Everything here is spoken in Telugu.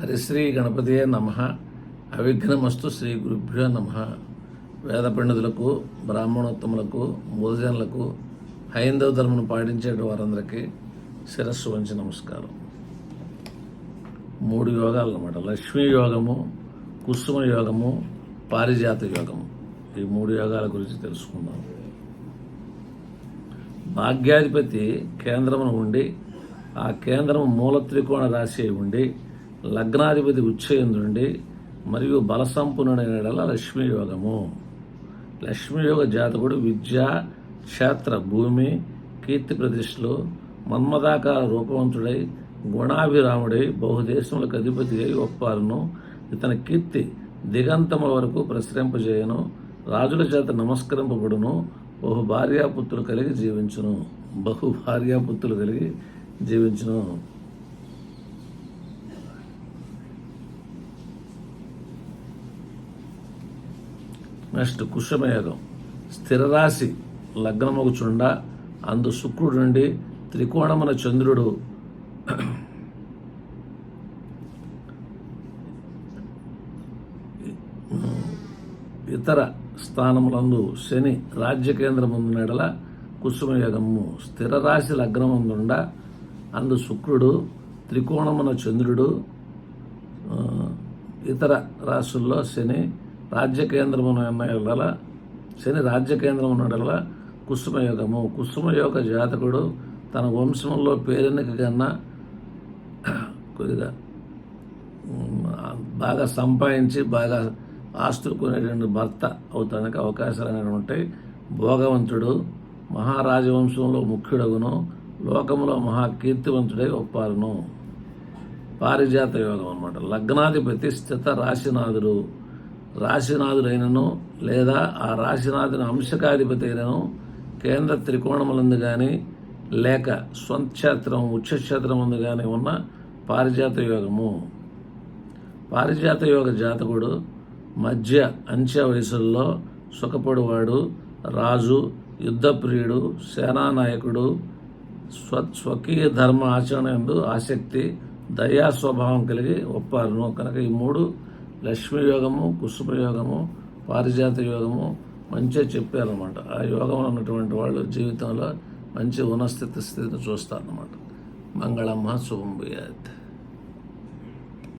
హరిశ్రీ గణపతియే నమ. అవిఘ్నమస్తు శ్రీ గురుభ్యో నమ. వేద పండితులకు బ్రాహ్మణోత్తములకు మూలజనులకు హైందవ ధర్మను పాటించే వారందరికీ శిరస్సు వంచి నమస్కారం. మూడు యోగాలు అన్నమాట లక్ష్మీ యోగము కుసుమ యోగము పారిజాత యోగము. ఈ మూడు యోగాల గురించి తెలుసుకుందాం. భాగ్యాధిపతి కేంద్రమును ఉండి ఆ కేంద్రం మూల త్రికోణ రాశి ఉండి లగ్నాధిపతి ఉచ్చయందుండి మరియు బలసంపన్నుడైన ఎడల లక్ష్మీ యోగము లక్ష్మీ యోగ జాతకుడు విద్య క్షేత్ర భూమి కీర్తి ప్రతిష్టలు మన్మదాకార రూపవంతుడై గుణాభిరాముడై బహుదేశములకు అధిపతి అయి ఒప్పారును. ఇతని కీర్తి దిగంతముల వరకు ప్రసరింపజేయను. రాజుల చేత నమస్కరింపబడును. బహు భార్యాపుత్రులు కలిగి జీవించును. బహు భార్యాపుత్రులు కలిగి జీవించును. నెక్స్ట్ కుశమయోగం స్థిరరాశి లగ్నమగుచుండ అందు శుక్రుడు నుండి త్రికోణమున చంద్రుడు. ఇతర స్థానములందు శని రాజ్యకేంద్రముందు నెడల కుసుమయోగము స్థిర రాశి లగ్నముందుండ అందు శుక్రుడు త్రికోణమున చంద్రుడు. ఇతర రాశుల్లో శని రాజ్యకేంద్రమున ఎడల శని రాజ్యకేంద్రమున ఎడల కుసుమయోగము. కుసుమయోగ జాతకుడు తన వంశంలో పేరెన్నిక కన్నా కొద్దిగా బాగా సంపాదించి బాగా ఆస్తులు కొనేటువంటి భర్త అవుతానికి అవకాశాలు అనేవి ఉంటాయి. భోగవంతుడు మహారాజవంశంలో ముఖ్యుడగును లోకంలో మహాకీర్తివంతుడై ఒప్పారును. పారిజాత యోగం అన్నమాట. లగ్నాధిపతి స్థిత రాశినాథుడు రాశినాథుడైనను లేదా ఆ రాశినాథుని అంశకాధిపతి అయినను కేంద్ర త్రికోణములందు కానీ లేక స్వంతక్షేత్రం ఉచ్చక్షేత్రం ముందు కానీ ఉన్న పారిజాత యోగము. పారిజాత యోగ జాతకుడు మధ్య అంచె వయసుల్లో సుఖపడువాడు రాజు యుద్ధప్రియుడు సేనానాయకుడు స్వ స్వకీయ ధర్మ ఆచరణ ఎందు ఆసక్తి దయా స్వభావం కలిగి ఒప్పారును. కనుక ఈ మూడు లక్ష్మీ యోగము కుసుమ యోగము పారిజాత యోగము మంచిగా చెప్పారనమాట ఆ యోగంలో ఉన్నటువంటి వాళ్ళు జీవితంలో మంచి ఉన్నస్థితి స్థితిని చూస్తారన్నమాట. మంగళమ్మ శుభం భూయాత్.